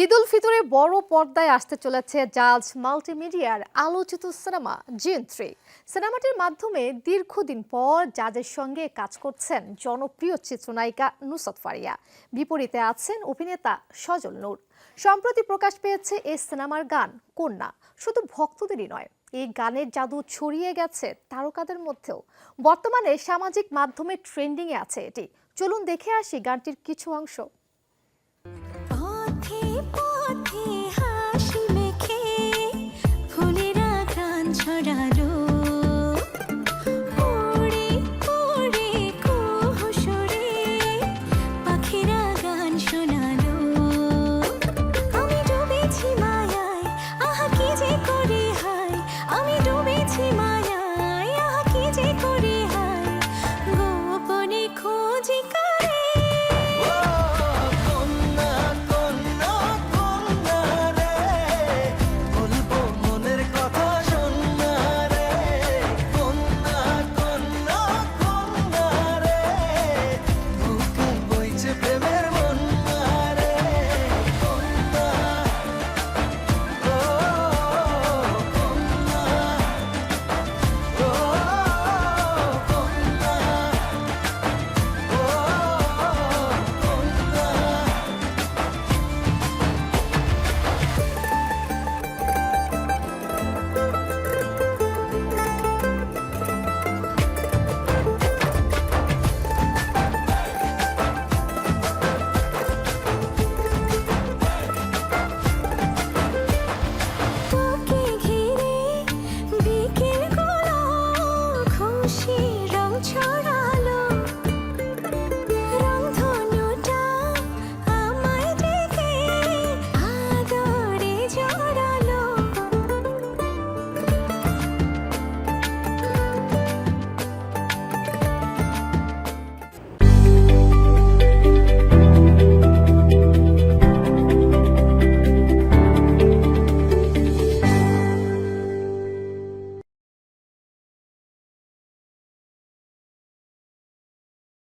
ঈদ উল ফিতরে বড় পর্দায় আসতে চলেছে জাজ মাল্টিমিডিয়ার আলোচিত সিনেমা জিন থ্রি। সিনেমাটির মাধ্যমে দীর্ঘদিন পর জাজের সঙ্গে কাজ করছেন জনপ্রিয় চিত্রনায়িকা নুসত ফারিয়া। বিপরীতে আছেন অভিনেতা সজল নূর। সম্প্রতি প্রকাশ পেয়েছে এই সিনেমার গান, কন্যা। শুধু ভক্তদেরই নয়, এই গানের জাদু ছড়িয়ে গেছে তারকাদের মধ্যেও। বর্তমানে সামাজিক মাধ্যমে ট্রেন্ডিংয়ে আছে এটি। চলুন দেখে আসি গানটির কিছু অংশ। পথে হাসি মেখে ফুলেরা গান ছড়ালো। উড়ে উড়ে কুহসরে পাখিরা গান শোনালো। আমি ডুবেছি মায়ায়, আহা কি যে করি হায়। আমি ডুবেছি